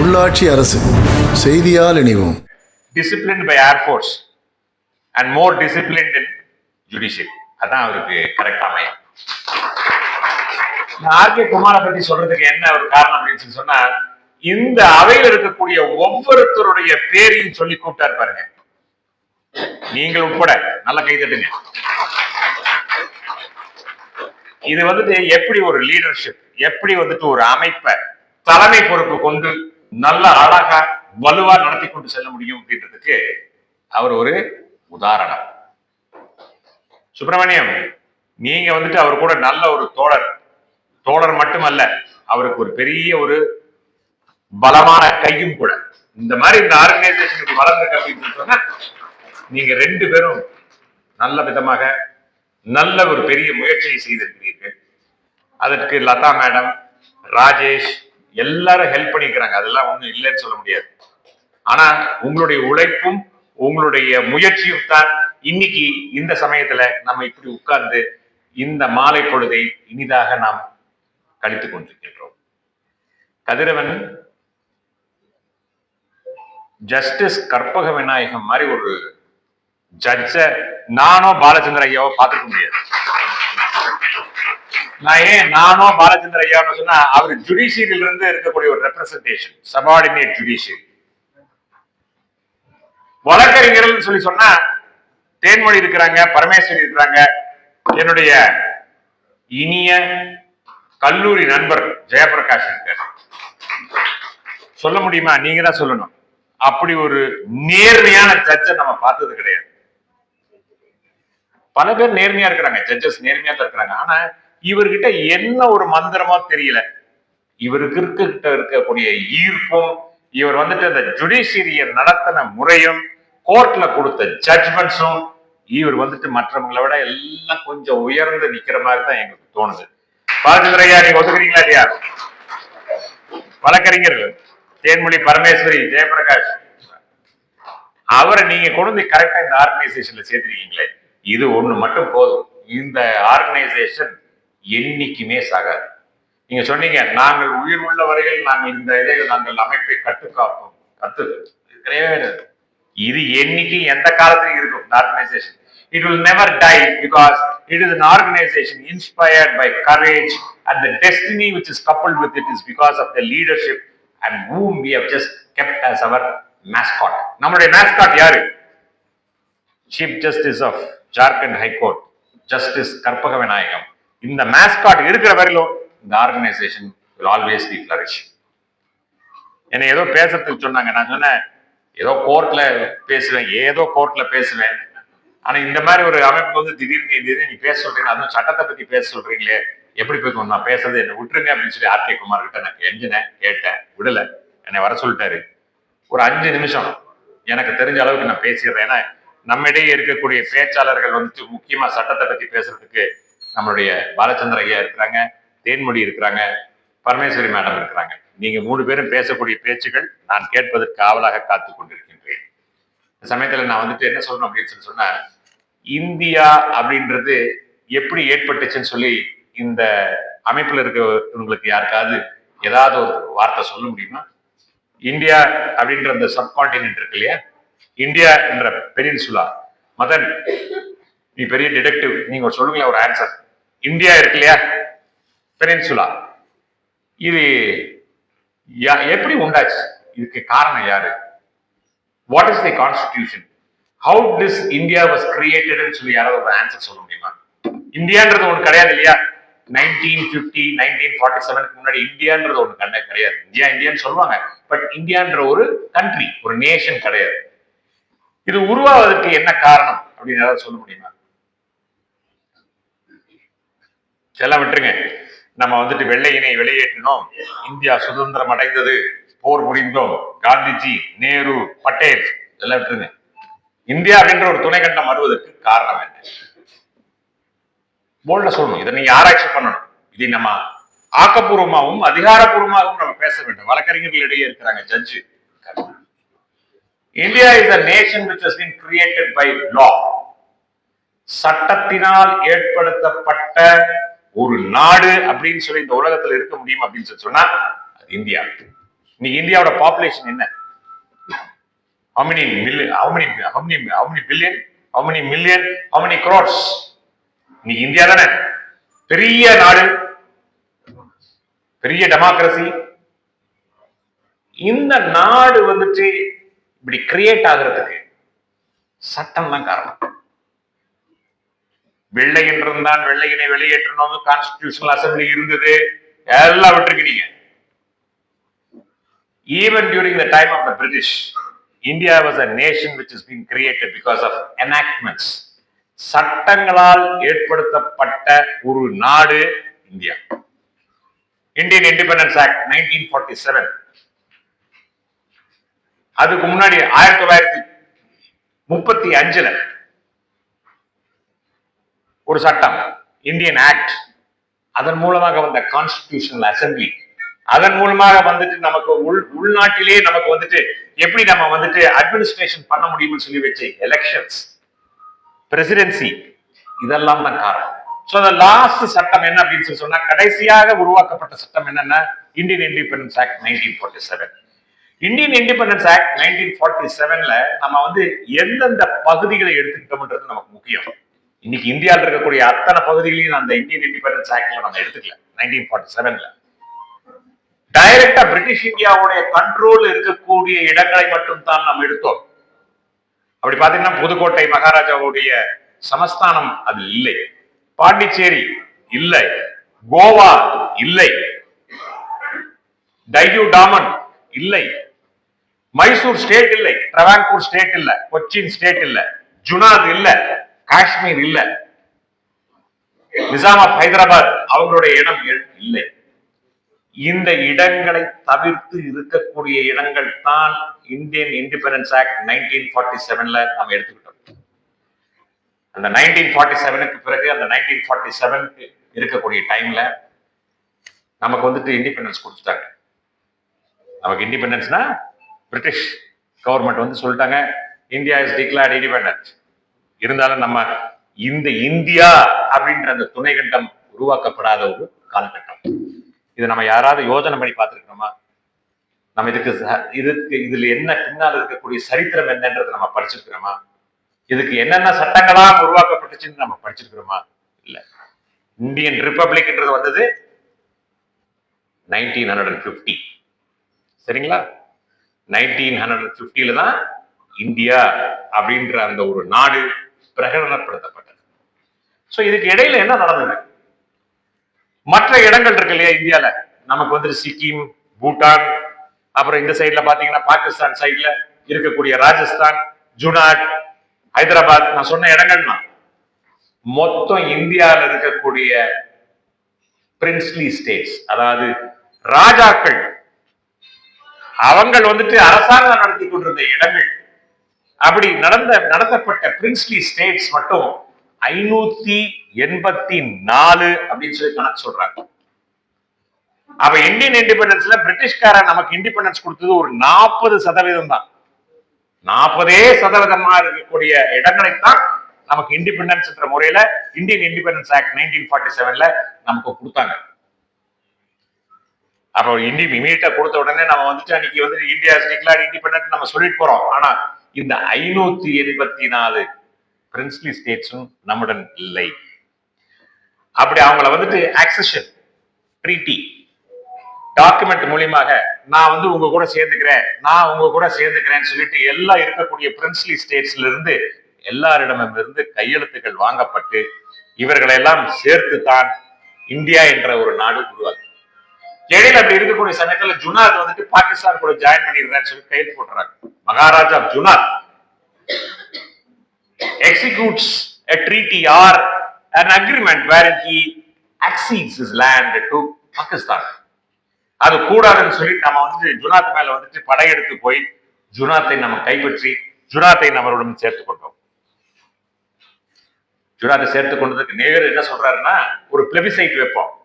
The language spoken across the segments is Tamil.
உள்ளாட்சி அரசு செய்தியால் இணைவோம். Discipline by air force and more discipline in judicial அதான் அவருக்கு கரெக்டா அமையும். ஆர் கே குமாரை பத்தி சொல்றதுக்கு என்ன ஒரு காரணம் அப்படின்னு சொல்லி சொன்னா இந்த அவையில் இருக்கக்கூடிய ஒவ்வொருத்தருடைய பேரையும் சொல்லி கூப்பிட்டாரு பாருங்க. நீங்கள் உட்பட நல்ல கை தட்டுங்க. இது வந்துட்டு எப்படி ஒரு லீடர்ஷிப் எப்படி வந்துட்டு ஒரு அமைப்பை தலைமை பொறுப்பு கொண்டு நல்ல அழகா வலுவா நடத்தி கொண்டு செல்ல முடியும் அப்படின்றதுக்கு அவர் ஒரு உதாரணம். சுப்பிரமணியம் நீங்க வந்துட்டு அவர் கூட நல்ல ஒரு தோழர். தோழர் மட்டுமல்ல அவருக்கு ஒரு பெரிய ஒரு பலமான கையும் கூட. இந்த மாதிரி இந்த ஆர்கனைசேஷனுக்கு வளர்ந்துருக்கு அப்படின்னு சொன்னா நீங்க ரெண்டு பேரும் நல்ல விதமாக நல்ல ஒரு பெரிய முயற்சியை செய்திருக்கிறீர்கள். அதற்கு லதா மேடம் ராஜேஷ் எல்லாரும் ஹெல்ப் பண்ணிக்கிறாங்க. அதெல்லாம் ஒண்ணும் இல்லைன்னு சொல்ல முடியாது. ஆனா உங்களுடைய உழைப்பும் உங்களுடைய முயற்சியும் தான் இன்னைக்கு இந்த சமயத்துல நம்ம இப்படி உட்கார்ந்து இந்த மாலை பொழுதை இனிதாக நாம் கழித்துக் கொண்டிருக்கின்றோம். கதிரவன் ஜஸ்டிஸ் கற்பக விநாயகம் மாதிரி ஒரு ஜட்ஜ நானோ பாலச்சந்திர ஐயாவோ பார்த்துருக்க முடியாது. நான் ஏன் நானோ பாலச்சந்திர ஐயான்னு சொன்னா அவர் ஜுடிஷியரியில இருந்து இருக்கக்கூடிய ஒரு ரெப்ரசன்டேஷன் சபார்டினேட் ஜுடிஷியரி வழக்கறிஞர்கள் சொல்லி சொன்னா தேன்மொழி இருக்கிறாங்க பரமேஸ்வரி இருக்கிறாங்க. என்னுடைய இனிய கல்லூரி நண்பர் ஜெயபிரகாஷ் இருக்கார். சொல்ல முடியுமா? நீங்க தான் சொல்லணும். அப்படி ஒரு நேர்மையான ஜட்ஜை நம்ம பார்த்தது கிடையாது. பல பேர் நேர்மையா இருக்கிறாங்க ஜட்ஜஸ் நேர்மையா தான் இருக்கிறாங்க. ஆனா இவர்கிட்ட என்ன ஒரு மந்திரமா தெரியல. இவருக்கு இருக்கிட்ட இருக்கக்கூடிய ஈர்ப்பும் இவர் வந்துட்டு அந்த ஜுடிஷியரியை நடத்தின முறையும் கோர்ட்ல கொடுத்த ஜட்ஜ்மெண்ட்ஸும் இவர் வந்துட்டு மற்றவங்களை விட எல்லாம் கொஞ்சம் உயர்ந்து நிக்கிற மாதிரி தான் எங்களுக்கு தோணுது. பாலச்சந்திரையா நீங்க ஒத்துக்கிறீங்களா இல்லையா? வழக்கறிஞர்கள் தேன்மொழி பரமேஸ்வரி ஜெயபிரகாஷ். அவரை நீங்க கொண்டு வந்து கரெக்டா இந்த ஆர்கனைசேஷன்ல சேர்த்திருக்கீங்களே. இது ஒண்ணு மட்டும் போதும். இந்த ஆர்கனைசேஷன் என்னைக்குமே சாகாது. நீங்க சொன்னீங்க நாங்கள் உயிர் உள்ள வரையில் நாங்கள் இந்த இதை நாங்கள் அமைப்பை கட்டுக்காப்போம். கத்து இது கிடையவே இது என்னைக்கு எந்த காலத்திலும் இருக்கும். இந்த organisation it will never die because it is an organisation inspired by courage and the destiny which is coupled with it is because of the leadership and whom we have just kept as our mascot நம்மளுடைய மேஸ்காட் யாரு? Chief justice of Jharkhand high court justice Karpaga Vinayagam இந்த மேஸ்காட் இருக்கிற வரையிலும் இந்த organisation will always be flourish. என்னை ஏதோ பேசுறதுக்கு சொன்னாங்க. நான் சொன்னேன் ஏதோ கோர்ட்ல பேசுவேன் ஏதோ கோர்ட்ல பேசுவேன். ஆனா இந்த மாதிரி ஒரு அமைப்பு வந்து திடீர்னு திடீர்னு நீ பேச சொல்றீங்க அதுவும் சட்டத்தை பத்தி பேச சொல்றீங்களே எப்படி போய் நான் பேசுறது என்ன விட்டுருங்க அப்படின்னு சொல்லி ஆர் கே குமார் கிட்ட நான் கெஞ்சினேன் கேட்டேன் விடல. என்னை வர சொல்லிட்டாரு. ஒரு அஞ்சு நிமிஷம் எனக்கு தெரிஞ்ச அளவுக்கு நான் பேசிடுறேன். ஏன்னா நம்மிடையே இருக்கக்கூடிய பேச்சாளர்கள் வந்துட்டு முக்கியமா சட்டத்தை பத்தி பேசுறதுக்கு நம்மளுடைய பாலச்சந்திர ஐயா இருக்கிறாங்க தேன்மொழி இருக்கிறாங்க பரமேஸ்வரி மேடம் இருக்கிறாங்க. நீங்க மூணு பேரும் பேசக்கூடிய பேச்சுகள் நான் கேட்பதற்கு ஆவலாக காத்து கொண்டிருக்கின்றேன். இந்த சமயத்துல நான் வந்துட்டு என்ன சொல்லணும் அப்படின்னு சொல்லி சொன்னா இந்தியா அப்படின்றது எப்படி ஏற்பட்டுச்சுன்னு சொல்லி இந்த அமைப்புல இருக்கிறவங்களுக்கு யாருக்காவது ஏதாவது ஒரு வார்த்தை சொல்ல முடியுமா? இந்தியா அப்படின்ற அந்த சப்கான்டினென்ட் இருக்கு இல்லையா? இந்தியா என்ற பெரின்சுலா மதன் நீ பெரிய டிடெக்டிவ் நீங்க ஒரு சொல்லுங்களேன் ஒரு ஆன்சர் இந்தியா இருக்கு இல்லையா? பெனின்சுலா. இது யா- எப்படி உண்டாச்சு? இதுக்கு காரணம் யாரு? What is the constitution how this India was கிரியேட்டட்னு சொல்லி யாராவது ஒரு ஆன்சர் சொல்ல முடியுமா? இந்தியான்றது ஒன்று கிடையாது இல்லையா? நைன்டீன் பிப்டி நைன்டீன் ஃபார்ட்டி செவனுக்கு முன்னாடி இந்தியான்றது ஒன்று கண்ண கிடையாது. இந்தியா இந்தியான்னு சொல்லுவாங்க. பட் இந்தியான்ற ஒரு கண்ட்ரி ஒரு நேஷன் கிடையாது. இது உருவாவதற்கு என்ன காரணம்? அப்படின்னு யாராவது சொல்ல முடியுமா? எல்லாம் விட்டுருங்க. நம்ம வந்துட்டு வெள்ளையினை வெளியேற்றினோம். இந்தியா சுதந்திரம் அடைந்தது. போர் முடிந்தோம். காந்திஜி நேரு பட்டேல் இதெல்லாம் விட்டுருங்க. இந்தியா அப்படின்ற ஒரு துணை கண்டம் வருவதற்கு காரணம் என்ன? போல்ட சொல்லணும். இதை நீங்க ஆராய்ச்சி பண்ணணும். இதை நம்ம ஆக்கப்பூர்வமாகவும் அதிகாரப்பூர்வமாகவும் நம்ம பேச வேண்டும். வழக்கறிஞர்களிடையே இருக்கிறாங்க judge India is a nation which has been created by law சட்டத்தினால் ஏற்படுத்தப்பட்ட ஒரு நாடு அப்படின்னு சொல்லி இந்த உலகத்துல இருக்க முடியும் அப்படின்னு சொல்லி சொன்னா அது இந்தியா. இன்னைக்கு இந்தியாவோட பாப்புலேஷன் என்ன? How million million how million how many how many இன்னைக்கு இந்தியா தானே. பெரிய நாடு. பெரிய டெமோக்ரஸி இந்த நாடு வந்துட்டு இப்படி கிரியேட் ஆகுறதுக்கு சட்டம் தான் காரணம். வெள்ளையன் இருந்தான் வெள்ளையனை வெளியேற்றணும் கான்ஸ்டிடியூஷனல் அசம்பிளி இருந்தது. எல்லாம் விட்டுருக்கீங்க even during the time of the British India was a nation which is been created because of enactments சட்டங்களால் ஏற்படுத்தப்பட்ட ஒரு நாடு India. Indian independence act nineteen forty seven அதுக்கு முன்னாடி ஆயிரத்தி தொள்ளாயிரத்தி முப்பத்தி அஞ்சுல ஒரு சட்டம் இந்தியன் ஆக்ட் அதன் மூலமாக வந்த கான்ஸ்டிடியூஷனல் அசம்பிளி அதன் மூலமாக வந்துட்டு நமக்கு உள் உள்நாட்டிலே நமக்கு வந்துட்டு எப்படி நம்ம வந்துட்டு அட்மினிஸ்ட்ரேஷன் பண்ண முடியும்னு சொல்லி வச்சு எலெக்ஷன்ஸ் பிரசிடென்சி இதெல்லாம் தான் காரணம். ஸோ அந்த லாஸ்ட் சட்டம் என்ன அப்படின்னு சொல்லி சொன்னா கடைசியாக உருவாக்கப்பட்ட சட்டம் என்னன்னா Indian independence act nineteen forty seven Indian independence act nineteen forty செவன்ல நம்ம வந்து எந்தெந்த பகுதிகளை எடுத்துக்கிட்டோம்ன்றது நமக்கு முக்கியம். இன்னைக்கு இந்தியாவில் இருக்கக்கூடிய அத்தனை பகுதிகளையும் அந்த இந்தியன் இண்டிபெண்டன்ஸ் ஆக்ட்ல நம்ம எடுத்துக்கல. நைன்டீன் ஃபார்ட்டி செவன்ல டைரக்டா பிரிட்டிஷ் இந்தியாவுடைய கண்ட்ரோல் இருக்கக்கூடிய இடங்களை மட்டும் தான் நாம் எடுத்தோம். அப்படி பாத்தீங்கன்னா புதுக்கோட்டை மகாராஜாவுடைய சமஸ்தானம் அது இல்லை. பாண்டிச்சேரி இல்லை. கோவா இல்லை. டையூ டாமன் இல்லை. மைசூர் ஸ்டேட் இல்லை. ட்ரவாங்கூர் ஸ்டேட் இல்லை. கொச்சின் ஸ்டேட் இல்லை. ஜுனாத் இல்லை. காஷ்மீர் இல்ல. நிசாம் ஆஃப் ஹைதராபாத் அவங்களுடைய இடம் இல்லை. இந்த இடங்களை தவிர்த்து இருக்கக்கூடிய இடங்கள் தான் Indian independence act nineteen forty செவன்ல நம்ம எடுத்துக்கிட்டோம். அந்த நைன்டீன் ஃபார்ட்டி செவனுக்கு பிறகு அந்த நைன்டீன் ஃபார்ட்டி செவனுக்கு இருக்கக்கூடிய டைம்ல நமக்கு வந்துட்டு இண்டிபெண்டன்ஸ் கொடுத்துட்டாங்க. நமக்கு இண்டிபெண்டன்ஸ்னா பிரிட்டிஷ் கவர்மெண்ட் வந்து சொல்லிட்டாங்க இந்தியா இஸ் டிக்ளேர்ட் இண்டிபெண்டன்ஸ் இருந்தாலும் நம்ம இந்த இந்தியா அப்படின்ற அந்த துணை கண்டம் உருவாக்கப்படாத ஒரு காலகட்டம். இது நம்ம யாராவது யோஜனை பண்ணி பார்த்துருக்கோமா நம்ம இதுக்கு ச- இதுக்கு இதுல என்ன பின்னால் இருக்கக்கூடிய சரித்திரம் என்னன்றதை நம்ம படிச்சிருக்கிறோமா? இதுக்கு என்னென்ன சட்டங்களா உருவாக்கப்பட்டுச்சுன்னு நம்ம படிச்சிருக்கிறோமா? இல்ல. இந்தியன் ரிப்பப்ளிக்ன்றது வந்தது நைன்டீன் ஹண்ட்ரட் ஃபிஃப்டி சரிங்களா? நைன்டீன் ஹண்ட்ரட் ஃபிஃப்டியில தான் இந்தியா அப்படின்ற அந்த ஒரு நாடு பிரகடனப்படுத்தப்பட்டது. ஸோ இதுக்கு இடையில என்ன நடந்தது? மற்ற இடங்கள் இருக்கு இல்லையா இந்தியால? நமக்கு வந்து சிக்கிம் பூட்டான் அப்புறம் இந்த சைட்ல பாத்தீங்கன்னா பாகிஸ்தான் சைடுல இருக்கக்கூடிய ராஜஸ்தான் ஜுனாட் ஹைதராபாத். நான் சொன்ன இடங்கள்னா மொத்தம் இந்தியாவில் இருக்கக்கூடிய பிரின்ஸ்லி ஸ்டேட்ஸ் அதாவது ராஜாக்கள் அவங்கள் வந்துட்டு அரசாங்கம் நடத்தி கொண்டிருந்த இடங்கள். அப்படி நடந்த நடத்தப்பட்ட பிரின்ஸ்லி ஸ்டேட்ஸ் மட்டும் ஐநூத்தி எண்பத்தி நாலு அப்படின்னு சொல்லி கணக்கு சொல்றாங்க. அப்ப இந்தியன் இண்டிபெண்டன்ஸ்ல பிரிட்டிஷ்கார நமக்கு இண்டிபெண்டன்ஸ் கொடுத்தது ஒரு நாற்பது சதவீதம் தான். நாற்பதே சதவீதமா இருக்கக்கூடிய இடங்களை தான் நமக்கு இண்டிபெண்டன்ஸ் என்ற முறையில Indian independence act nineteen forty செவன்ல நமக்கு கொடுத்தாங்க. அப்போ இண்டி இமீடியட்டா கொடுத்த உடனே நம்ம வந்துட்டு அன்னைக்கு வந்து இந்தியா டிக்ளேர்ட் இண்டிபெண்டன்ட் நம்ம சொல்லிட்டு போறோம். ஆனா இந்த ஐநூத்தி எண்பத்தி நாலு பிரின்ஸ்லி ஸ்டேட்ஸும் நம்முடன் இல்லை. அப்படி அவங்கள வந்துட்டு ஆக்சஷன் ட்ரீட்டி டாக்குமெண்ட் மூலியமாக நான் வந்து உங்க கூட சேர்ந்துக்கிறேன் நான் உங்க கூட சேர்ந்துக்கிறேன்னு சொல்லிட்டு எல்லாம் இருக்கக்கூடிய பிரின்ஸ்லி ஸ்டேட்ஸ்ல இருந்து எல்லாரிடமிருந்து கையெழுத்துக்கள் வாங்கப்பட்டு இவர்களெல்லாம் சேர்த்து தான் இந்தியா என்ற ஒரு நாடு உருவாக்கு இடையில அப்படி இருக்கக்கூடிய சமயத்துல ஜுனாத் வந்துட்டு பாகிஸ்தான் கூட ஜாயின் பண்ணிடுறேன்னு சொல்லி கைது போட்டுறாங்க. Maharaja ஜுனாத். Executes a treaty or an agreement wherein he accedes his land to Pakistan. அது கூடாதுன்னு சொல்லி நம்ம வந்து ஜுனாத் மேல வந்துட்டு படையெடுத்து போய் ஜுனாத்தை நம்ம கைப்பற்றி ஜுனாத்தை நம்மளுடன் சேர்த்து கொண்டோம். ஜுனாத்தை சேர்த்து கொண்டதுக்கு நேரு என்ன சொல்றாருன்னா ஒரு பிளபிசைட் வைப்போம்.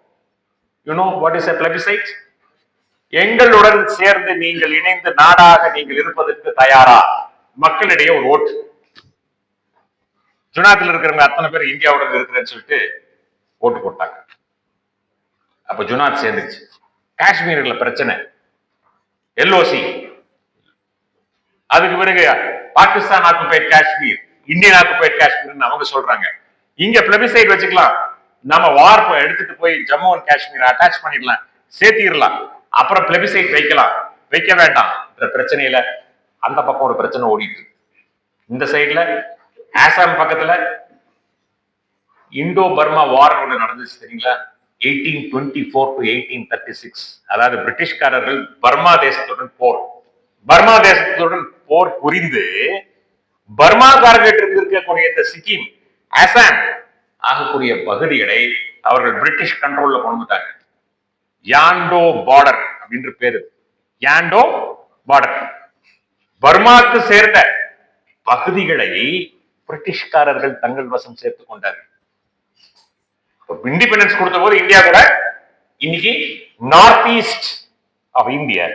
You know what is a plebiscite எங்களுடன் சேர்ந்து நீங்கள் இணைந்து நாடாக நீங்கள் இருப்பதற்கு தயாரா? மக்களிடையே ஒரு ஓட்டு. ஜுனாத்தில் இருக்கிறவங்க அத்தனை பேர் இந்தியாவுடன் இருக்கிறேன்னு சொல்லிட்டு ஓட்டு போட்டாங்க. அப்ப ஜுனாத் சேர்ந்துச்சு காஷ்மீர்ல பிரச்சனை. எல்ஓசி. அதுக்கு பிறகு Pakistan occupied Kashmir Indian occupied காஷ்மீர்னு அவங்க சொல்றாங்க. இங்க பிளபிசைட் வச்சுக்கலாம். நம்ம வார் எடுத்துட்டு போய் ஜம்மு அண்ட் காஷ்மீர் அட்டாச் பண்ணிடலாம். சேர்த்திடலாம். அப்புறம் பிளபிசைட் வைக்கலாம். வைக்க வேண்டாம். பிரச்சனையில அந்த பக்கம் ஒரு பிரச்சனை ஓடிட்டு இந்த சைடுல ஆசாம் பக்கத்துல இந்தோ பர்மா வார் ஒன்று நடந்துச்சு தெரியுங்களா? Eighteen twenty four to eighteen thirty six அதாவது பிரிட்டிஷ்காரர்கள் பர்மா தேசத்துடன் போர். பர்மா தேசத்துடன் போர் புரிந்து பர்மாக்காரர்கிட்ட இருக்கக்கூடிய இந்த சிக்கிம் அசாம் ஆகக்கூடிய பகுதிகளை அவர்கள் பிரிட்டிஷ் கண்ட்ரோல்ல கொண்டு வந்தாங்க யாண்டோ பார்டர் அப்படின்ற பேரு. யாண்டோ பார்டர் பர்மாக்கு சேர்ந்த பகுதிகளை பிரிட்டிஷ்காரர்கள் தங்கள் வசம் சேர்த்துக் கொண்டார்கள். இண்டிபெண்டன்ஸ் கொடுத்த போது இந்தியா கூட இன்னைக்கு நார்த் ஈஸ்ட் ஆஃப் இந்தியா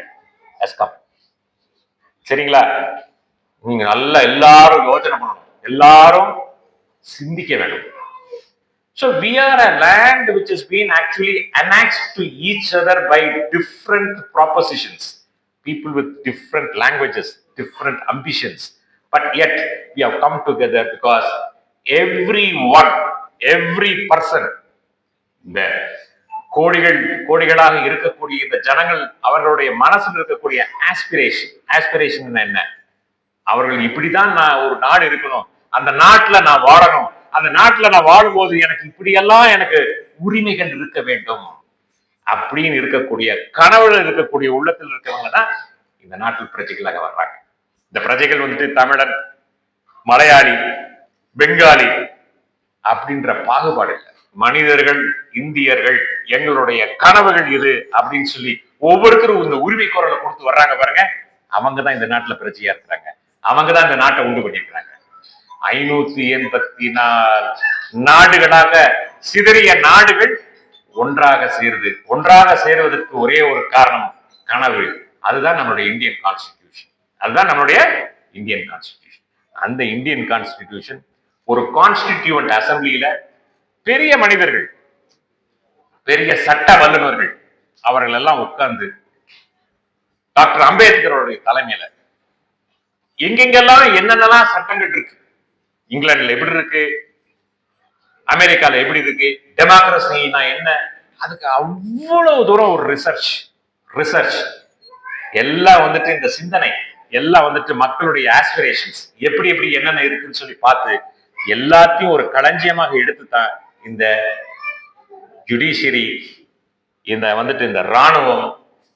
சரிங்களா? நீங்க நல்லா எல்லாரும் யோசனை பண்ணணும். எல்லாரும் சிந்திக்க வேண்டும். So we are a land which has been actually annexed to each other by different propositions. People with different languages, different ambitions. But yet we have come together because everyone, every person, இந்த கோடிகள் கோடிகளாக இருக்கக்கூடிய இந்த ஜனங்கள் அவர்களுடைய மனசில் இருக்கக்கூடிய ஆஸ்பிரேஷன் ஆஸ்பிரேஷன் என்ன அவர்கள் இப்படிதான் நான் ஒரு நாடு இருக்கணும் அந்த நாட்டுல நான் வாழணும் அந்த நாட்டுல நான் வாழும்போது எனக்கு இப்படியெல்லாம் எனக்கு உரிமைகள் இருக்க வேண்டும் அப்படின்னு இருக்கக்கூடிய கனவுல இருக்கக்கூடிய உள்ளத்தில் இருக்கவங்க தான் இந்த நாட்டில் பிரஜைகளாக வர்றாங்க. இந்த பிரஜைகள் வந்துட்டு தமிழன் மலையாளி பெங்காலி அப்படின்ற பாகுபாடு இல்லை. மனிதர்கள் இந்தியர்கள் எங்களுடைய கனவுகள் இது அப்படின்னு சொல்லி ஒவ்வொருத்தரும் இந்த உரிமை குரலை கொடுத்து வர்றாங்க பாருங்க. அவங்க தான் இந்த நாட்டுல பிரச்சையா இருக்கிறாங்க. அவங்க தான் இந்த நாட்டை உண்டு பண்ணியிருக்கிறாங்க. ஐநூத்தி எண்பத்தி நாலு நாடுகளாக சிதறிய நாடுகள் ஒன்றாக சேருது. ஒன்றாக சேருவதற்கு ஒரே ஒரு காரணம் கனவு. அதுதான் நம்மளுடைய இந்தியன் கான்ஸ்டிடியூஷன் அதுதான் நம்மளுடைய இந்தியன் கான்ஸ்டிடியூஷன் அந்த இந்தியன் கான்ஸ்டிடியூஷன் ஒரு கான்ஸ்டிடியூவன்ட் அசம்பிளியில பெரிய மனிதர்கள் பெரிய சட்ட வல்லுநர்கள் அவர்கள் எல்லாம் உட்கார்ந்து டாக்டர் அம்பேத்கருடைய தலைமையில எங்கெங்கெல்லாம் என்னென்னலாம் சட்டங்கள் இருக்கு இங்கிலாந்துல எப்படி இருக்கு? அமெரிக்கால எப்படி இருக்கு? டெமோக்ரஸினா என்ன? அதுக்கு அவ்வளவு தூரம் ஒரு ரிசர்ச் ரிசர்ச் எல்லாம் வந்துட்டு இந்த சிந்தனை எல்லாம் வந்துட்டு மக்களுடைய ஆஸ்பிரேஷன்ஸ் எப்படி எப்படி என்னென்ன இருக்குன்னு சொல்லி பார்த்து எல்லாத்தையும் ஒரு களஞ்சியமாக எடுத்து தான் இந்த ஜுடிஷியரி இந்த வந்துட்டு இந்த ராணுவம்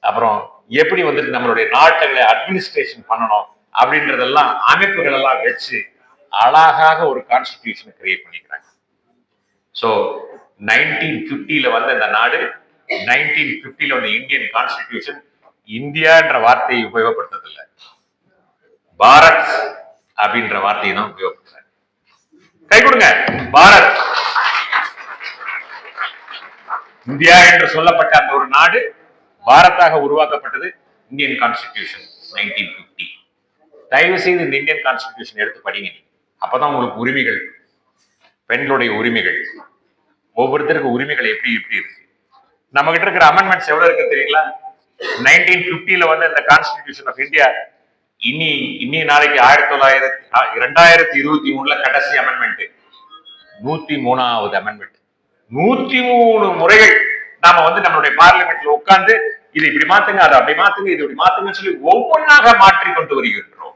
அப்புறம் எப்படி வந்துட்டு நம்மளுடைய நாட்டுகளை அட்மினிஸ்ட்ரேஷன் பண்ணணும் அப்படின்றதெல்லாம் அமைப்புகள் எல்லாம் வச்சு அழகாக ஒரு கான்ஸ்டிடியூஷன் கிரியேட் பண்ணிக்கிறாங்க. ஸோ நைன்டீன் பிப்டியில வந்த இந்த நாடு நைன்டீன் பிப்டியில வந்த இந்தியன் கான்ஸ்டிடியூஷன் இந்தியான்ற வார்த்தையை உபயோகப்படுத்துறதில்ல பாரத் அப்படின்ற வார்த்தையை தான் உபயோகப்படுத்துறாங்க. கை கொடுங்க. பாரத். இந்தியா என்று சொல்லப்பட்ட அந்த ஒரு நாடு பாரத்தாக உருவாக்கப்பட்டது இந்தியன் கான்ஸ்டிடியூஷன் நைன்டீன் பிப்டி தயவு செய்து இந்த இந்தியன் கான்ஸ்டிடியூஷன் எடுத்து படிங்க நீங்க. அப்பதான் உங்களுக்கு உரிமைகள் பெண்களுடைய உரிமைகள். ஒவ்வொருத்தருக்கு உரிமைகள் எப்படி எப்படி இருக்கு? நம்ம கிட்ட இருக்கிற அமெண்ட்மெண்ட்ஸ் எவ்வளவு இருக்கு தெரியுங்களா? நைன்டீன் பிப்டில வந்து இந்த கான்ஸ்டிடியூஷன் ஆஃப் இந்தியா இனி இன்னி நாளைக்கு ஆயிரத்தி தொள்ளாயிரத்தி இரண்டாயிரத்தி இருபத்தி மூணுல கடைசி அமெண்ட்மெண்ட் நூத்தி மூணாவது அமெண்ட்மெண்ட் நூத்தி மூணு முறைகள் நாம வந்து நம்மளுடைய பார்லிமெண்ட்ல உட்கார்ந்து இது இப்படி மாத்துங்க அதை அப்படி மாத்துங்க இது இப்படி மாத்துங்கன்னு சொல்லி ஒவ்வொன்றாக மாற்றி கொண்டு வருகின்றோம்.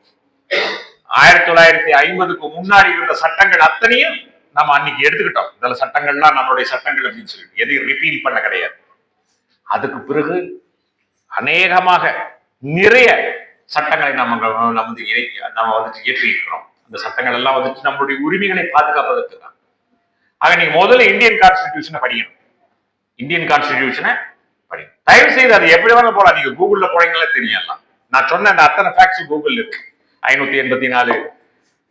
ஆயிரத்தி தொள்ளாயிரத்தி ஐம்பதுக்கு முன்னாடி இருந்த சட்டங்கள் அத்தனையும் நம்ம அன்னைக்கு எடுத்துக்கிட்டோம். இதுல சட்டங்கள்லாம் நம்மளுடைய சட்டங்கள் அப்படின்னு சொல்லிட்டு. எதையும் ரிப்பீல் பண்ண கிடையாது. அதுக்கு பிறகு அநேகமாக நிறைய சட்டங்களை நம்ம நம்ம வந்து நம்ம வந்துட்டு இயற்றிக்கிறோம் அந்த சட்டங்கள் எல்லாம் வந்துட்டு நம்மளுடைய உரிமைகளை பாதுகாப்பதற்கு தான். ஆக நீங்க முதல்ல இந்தியன் கான்ஸ்டிடியூஷனை படிக்கணும். இந்தியன் கான்ஸ்டிடியூஷனை படிக்கணும். தயவு செய்து அது எப்படி வேணாலும் போகலாம் நீங்க கூகுள்ல போனீங்களே தெரியலாம் நான் சொன்ன அந்த அத்தனை ஃபேக்ட்ஸ் கூகுள் இருக்கு. ஐநூத்தி எண்பத்தி நாலு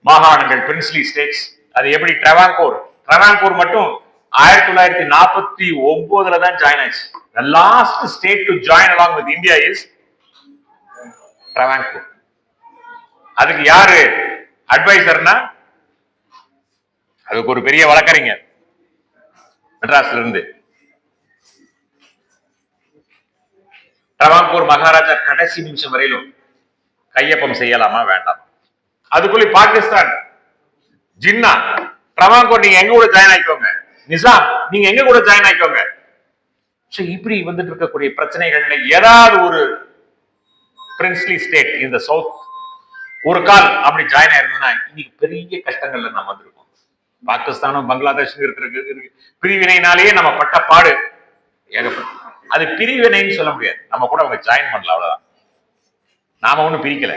மாகாணங்கள் பிரின்ஸ்லி ஸ்டேட்ஸ் அது எப்படி? ட்ரெவாங்கோர் ட்ரெவாங்கோர் மட்டும் ஆயிரத்தி தொள்ளாயிரத்தி நாற்பத்தி ஒன்பதுல தான் ஜாயின் ஆச்சு. The last state to join along with India is Travancore அதுக்கு யாரு? அட்வைசர்னா அதுக்கு ஒரு பெரிய வழக்கறிஞர். மெட்ராஸ்ல இருந்து ட்ரவாங்கூர் மகாராஜா கடைசி நிமிஷம் வரையிலும் கையொப்பம் செய்யலாமா வேண்டாம்? அதுக்குள்ளே பாகிஸ்தான் ஜின்னா ட்ரவாங்கூர் நீங்க எங்க கூட ஜாயின் ஆயிக்கோங்க. நிசாம் நீங்க எங்க கூட ஜாயின் ஆயிக்கோங்க. So, இப்படி வந்துட்டு இருக்கக்கூடிய பிரச்சனைகள்ல ஏதாவது ஒரு பிரின்ஸ்லி ஸ்டேட் இந்த சவுத் ஒரு கால் அப்படி ஜாயின் ஆயிருந்ததுன்னா இன்னைக்கு பெரிய கஷ்டங்கள்ல நம்ம வந்திருக்கோம். பாகிஸ்தானும் பங்களாதேஷும் இருக்கிறது பிரிவினைனாலேயே நம்ம பட்ட பாடு ஏகப்பட்ட. அது பிரிவினைன்னு சொல்ல முடியாது. நம்ம கூட அவங்க ஜாயின் பண்ணல அவ்வளவுதான். நாம ஒண்ணும் பிரிக்கல.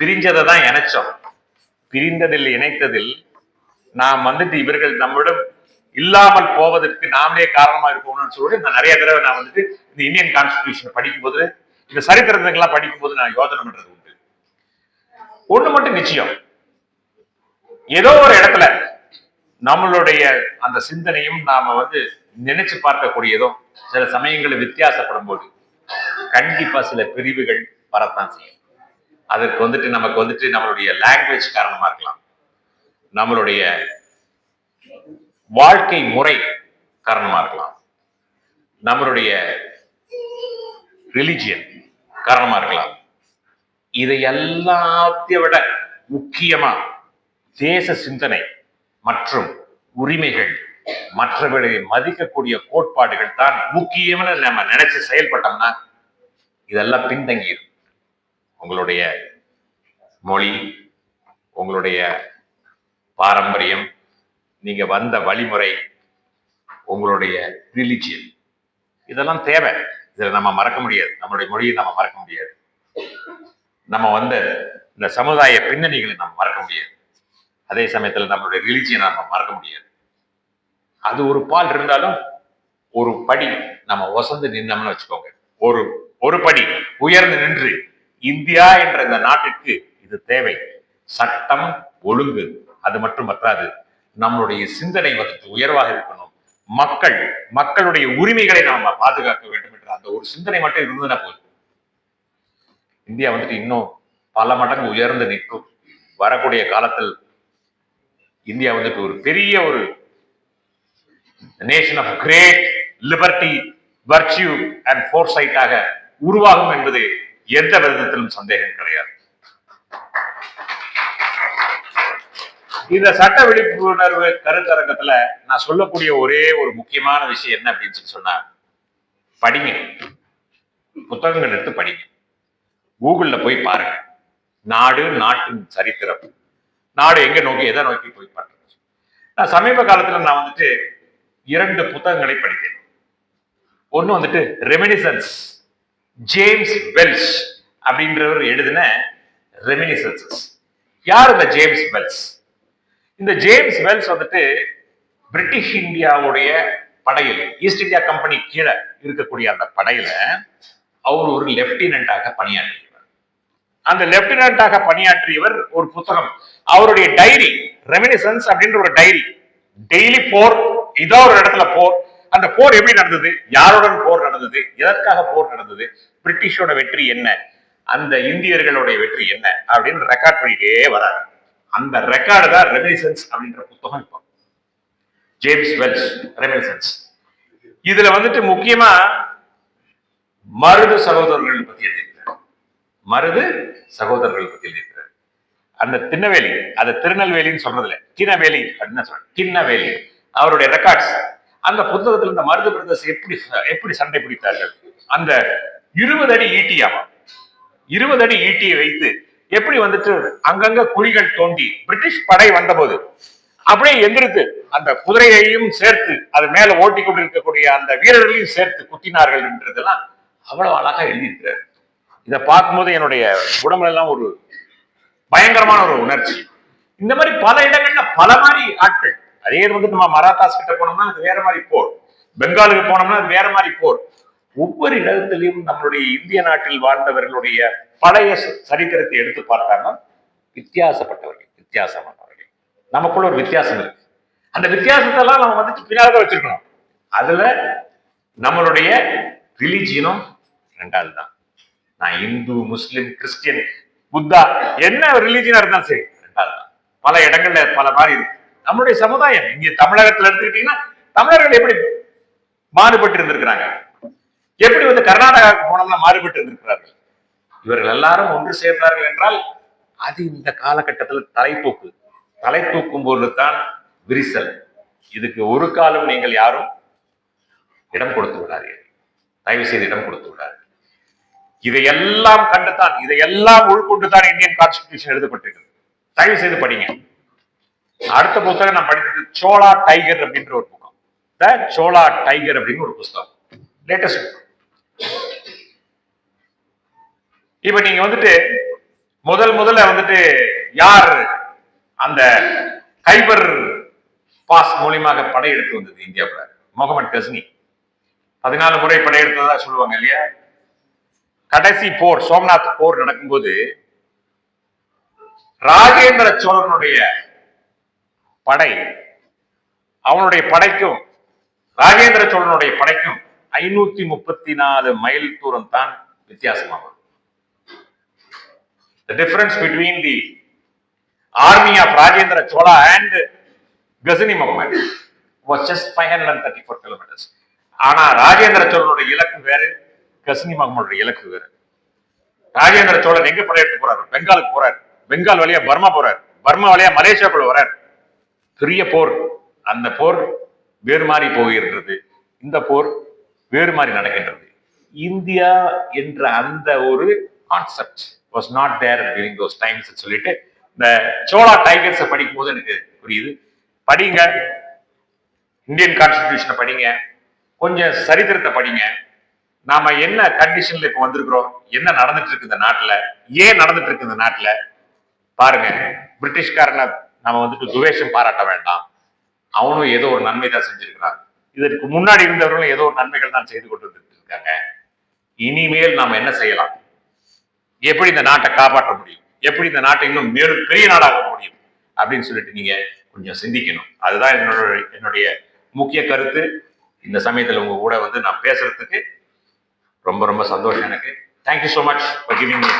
பிரிஞ்சதை தான் இணைச்சோம். பிரிந்ததில் இணைத்ததில் நாம் வந்துட்டு இவர்கள் நம்மிடம் இல்லாமல் போவதற்கு நாமளே காரணமா இருக்கணும்னு சொல்லிட்டு நான் நிறைய தடவை நான் வந்துட்டு இந்த இந்தியன் கான்ஸ்டிடியூஷன் படிக்கும்போது இந்த சரித்திரத்துக்கெல்லாம் படிக்கும்போது நான் யோசனை பண்றது உண்டு. ஒண்ணு மட்டும் நிச்சயம். ஏதோ ஒரு இடத்துல நம்மளுடைய அந்த சிந்தனையும் நாம வந்து நினைச்சு பார்க்கக்கூடியதும் சில சமயங்களில் வித்தியாசப்படும் போது கண்டிப்பா சில பிரிவுகள் வரத்தான் செய்யும். அதற்கு வந்துட்டு நமக்கு வந்துட்டு நம்மளுடைய லாங்குவேஜ் காரணமா இருக்கலாம். நம்மளுடைய வாழ்க்கை முறை காரணமா இருக்கலாம். நம்மளுடைய ரிலிஜியன் காரணமா இருக்கலாம். இதை எல்லாத்தையும் விட முக்கியமா தேச சிந்தனை மற்றும் உரிமைகள் மற்றவர்களை மதிக்கக்கூடிய கோட்பாடுகள் தான் முக்கியம்னு நம்ம நினைச்சு செயல்பட்டோம்னா இதெல்லாம் பின்தங்கிடும் உங்களுடைய மொழி உங்களுடைய பாரம்பரியம் நீங்க வந்த வழிமுறை உங்களுடைய ரிலிஜியன் இதெல்லாம் தேவை. இதில் நம்ம மறக்க முடியாது. நம்மளுடைய மொழியை நம்ம மறக்க முடியாது. நம்ம வந்த இந்த சமுதாய பின்னணிகளை நம்ம மறக்க முடியாது. அதே சமயத்தில் நம்மளுடைய ரிலிஜியனை நம்ம மறக்க முடியாது. அது ஒரு பால் இருந்தாலும் ஒரு படி நம்ம ஒசந்து நின்னோம்னு வச்சுக்கோங்க. ஒரு ஒரு படி உயர்ந்து நின்று இந்தியா என்ற இந்த நாட்டிற்கு இது தேவை. சட்டம் ஒழுங்கு அது மட்டும் பற்றாது நம்மளுடைய சிந்தனை வந்துட்டு உயர்வாக இருக்கணும். மக்கள் மக்களுடைய உரிமைகளை நாம பாதுகாக்க வேண்டும் என்ற அந்த ஒரு சிந்தனை மட்டும் இருந்ததுன்னா போதும். இந்தியா வந்துட்டு இன்னும் பல மடங்கு உயர்ந்து நிற்கும். வரக்கூடிய காலத்தில் இந்தியா வந்துட்டு ஒரு பெரிய ஒரு nation of great liberty virtue and ஃபோர்சைட்டாக உருவாகும் என்பது எந்த விதத்திலும் சந்தேகம் கிடையாது. இந்த சட்ட விழிப்புணர்வு கருத்தரங்கத்துல நான் சொல்லக்கூடிய ஒரே ஒரு முக்கியமான விஷயம் என்ன அப்படின்னு சொல்லி சொன்னா படிங்க. புத்தகங்கள் எடுத்து படிங்க. கூகுள்ல போய் பாருங்க. நாடு நாட்டின் சரித்திரம். நாடு எங்க நோக்கி எதை நோக்கி போய் பாருங்க நான் சமீப காலத்துல நான் வந்துட்டு இரண்டு புத்தகங்களை படித்தேன். ஒன்று வந்துட்டு ரெமினிசன்ஸ் ஜேம்ஸ் வெல்ஸ் அப்படின்றவர் எழுதின ரெமினிசன்சஸ் யார் இந்த ஜேம்ஸ் வெல்ஸ் இந்த ஜேம்ஸ் வெல்ஸ் வந்துட்டு பிரிட்டிஷ் இந்தியாவுடைய படையில் ஈஸ்ட் இந்தியா கம்பெனி கீழே இருக்கக்கூடிய அந்த படையில அவர் ஒரு லெப்டினண்டாக பணியாற்றியவர். அந்த லெப்டினண்டாக பணியாற்றியவர் ஒரு புத்தகம். அவருடைய டைரி ரெமினிசன்ஸ் அப்படின்ற ஒரு டைரி டெய்லி போர் ஏதோ ஒரு இடத்துல போர். அந்த போர் எப்படி நடந்தது? யாருடன் போர் நடந்தது? எதற்காக போர் நடந்தது? பிரிட்டிஷோட வெற்றி என்ன? அந்த இந்தியர்களுடைய வெற்றி என்ன? அப்படின்னு ரெக்கார்ட் பண்ணிட்டே வராரு அந்த ரெக்கார்டு தான் ரெமினிசன்ஸ் அப்படின்ற புத்தகம் இப்போ. ஜேம்ஸ் வெல்ஸ் ரெமினிசன்ஸ் இதுல வந்துட்டு முக்கியமா மருது சகோதரர்கள் பத்தி எழுதியிருக்கிறார். மருது சகோதரர்கள் பத்தி எழுதியிருக்கிறார். அந்த திண்ணவேலி அந்த திருநெல்வேலின்னு சொல்றதுல தினவேலி அப்படின்னு சொல்றேன் கிண்ணவேலி அவருடைய ரெக்கார்ட்ஸ் அந்த புத்தகத்துல இந்த மருது பிரதேசம் எப்படி எப்படி சண்டை பிடித்தார்கள்? அந்த இருபது அடி ஈட்டியாமா? இருபது அடி ஈட்டியை வைத்து எப்படி வந்துட்டு அங்கங்க குழிகள் தோண்டி பிரிட்டிஷ் படை வந்தபோது அப்படியே எந்திரித்து அந்த குதிரையையும் சேர்த்து அது மேல ஓட்டி கொண்டிருக்கக்கூடிய அந்த வீரர்களையும் சேர்த்து குத்தினார்கள் என்றதெல்லாம் அவ்வளவு அழகா எழுதியிருக்கிறார். இதை பார்க்கும்போது என்னுடைய உடம்புல எல்லாம் ஒரு பயங்கரமான ஒரு உணர்ச்சி. இந்த மாதிரி பல இடங்கள்ல பல மாதிரி ஆட்கள் அதே வந்து நம்ம மராத்தாஸ் கிட்ட போனோம்னா அது வேற மாதிரி போர். பெங்காலுக்கு போனோம்னா அது வேற மாதிரி போர். ஒவ்வொரு இடத்திலையும் நம்மளுடைய இந்திய நாட்டில் வாழ்ந்தவர்களுடைய பழைய சரித்திரத்தை எடுத்து பார்த்தாங்கன்னா வித்தியாசப்பட்டவர்கள் வித்தியாசமானவர்கள். நமக்குள்ள ஒரு வித்தியாசம் இருக்கு. அந்த வித்தியாசத்தெல்லாம் நம்ம வந்துட்டு பின்னால வச்சிருக்கணும். அதுல நம்மளுடைய ரிலிஜியனும் ரெண்டாவது தான் நான் இந்து முஸ்லிம் கிறிஸ்டியன் புத்தா என்ன ரிலீஜியனா இருந்தாலும் சரி ரெண்டாவது தான் பல இடங்கள்ல பல மாதிரி இருக்கு. நம்மளுடைய சமுதாயம் இங்க தமிழகத்துல எடுத்துக்கிட்டீங்கன்னா தமிழர்கள் எப்படி மாறுபட்டு இருந்திருக்கிறாங்க எப்படி வந்து கர்நாடகாவுக்கு போனோம்னா மாறுபட்டு இருந்திருக்கிறார்கள் இவர்கள் எல்லாரும் ஒன்று சேர்ந்தார்கள் என்றால் அது இந்த காலகட்டத்தில் தலைப்போக்கு. தலை தூக்கும் போது தான் விரிசல். இதுக்கு ஒரு காலம் நீங்கள் யாரும் இடம் கொடுத்து விடாதீர்கள். தயவு செய்து இடம் கொடுத்து விடாது இதையெல்லாம் கண்டுதான் இதையெல்லாம் உள்கொண்டு தான் இந்தியன் கான்ஸ்டிடியூஷன் எழுதப்பட்டிருக்கிறது. தயவு செய்து படிங்க. அடுத்த புத்தகம் நான் படித்தது சோலா டைகர் அப்படின்ற ஒரு புத்தகம் த சோலா டைகர் அப்படின்னு ஒரு புத்தகம் லேட்டஸ்ட் இப்ப நீங்க வந்துட்டு முதல் முதல்ல வந்துட்டு யார் அந்த கைபர் பாஸ் மூலியமாக படையெடுத்து வந்தது இந்தியாவுல? முகமது கஸ்னி. பதினாலு முறை படையெடுத்ததா சொல்லுவாங்க இல்லையா? கடைசி போர் சோம்நாத் போர் நடக்கும்போது ராஜேந்திர சோழனுடைய படை. அவனுடைய படைக்கும் ராஜேந்திர சோழனுடைய படைக்கும் ஐநூத்தி முப்பத்தி நாலு மைல் தூரம் தான் வித்தியாசமாகும். The difference between the army of Rajendra Chola and Ghazni Muhammad was just 534 kilometers. ஆனா ராஜேந்திர சோழனுடைய இலக்கு வேறு கசினி மகமனுடைய இலக்கு வேறு. ராஜேந்திர சோழன் எங்க படையெடுத்து போறாரு? பெங்காலுக்கு போறாரு. பெங்கால் வழியா பர்மா போறாரு. பர்மா வழியா மலேசியாக்குள்ள வர்றாரு பெரிய போர். அந்த போர் வேறு மாறி போகின்றது. இந்த போர் வேறு மாதிரி நடக்கின்றது. இந்தியா என்ற அந்த ஒரு concept was not there during those times சொல்லிட்டு இந்த சோலா டைகர்ஸை படிக்கும் போது எனக்கு புரியுது. படிங்க. இந்தியன் கான்ஸ்டிடியூஷனை படிங்க. கொஞ்சம் சரித்திரத்தை படிங்க. நாம என்ன கண்டிஷன்ல இப்ப வந்திருக்கிறோம்? என்ன நடந்துட்டு இருக்கு இந்த நாட்டுல? ஏன் நடந்துட்டு இருக்கு இந்த நாட்டுல? பாருங்க. பிரிட்டிஷ்காரனை நாம வந்துட்டு துவேஷம் பாராட்ட வேண்டாம். அவனும் ஏதோ ஒரு நன்மை தான் செஞ்சிருக்கிறான். இதற்கு முன்னாடி இருந்தவர்களும் ஏதோ ஒரு நன்மைகள் தான் செய்து கொண்டு இருக்காங்க இனிமேல் நாம என்ன செய்யலாம்? எப்படி இந்த நாட்டை காப்பாற்ற முடியும்? எப்படி இந்த நாட்டை இன்னும் மேலும் பெரிய நாடாக முடியும்? அப்படின்னு சொல்லிட்டு நீங்க கொஞ்சம் சிந்திக்கணும். அதுதான் என்னோட என்னுடைய முக்கிய கருத்து. இந்த சமயத்துல உங்க கூட வந்து நான் பேசுறதுக்கு ரொம்ப ரொம்ப சந்தோஷம் எனக்கு. Thank you so much for giving me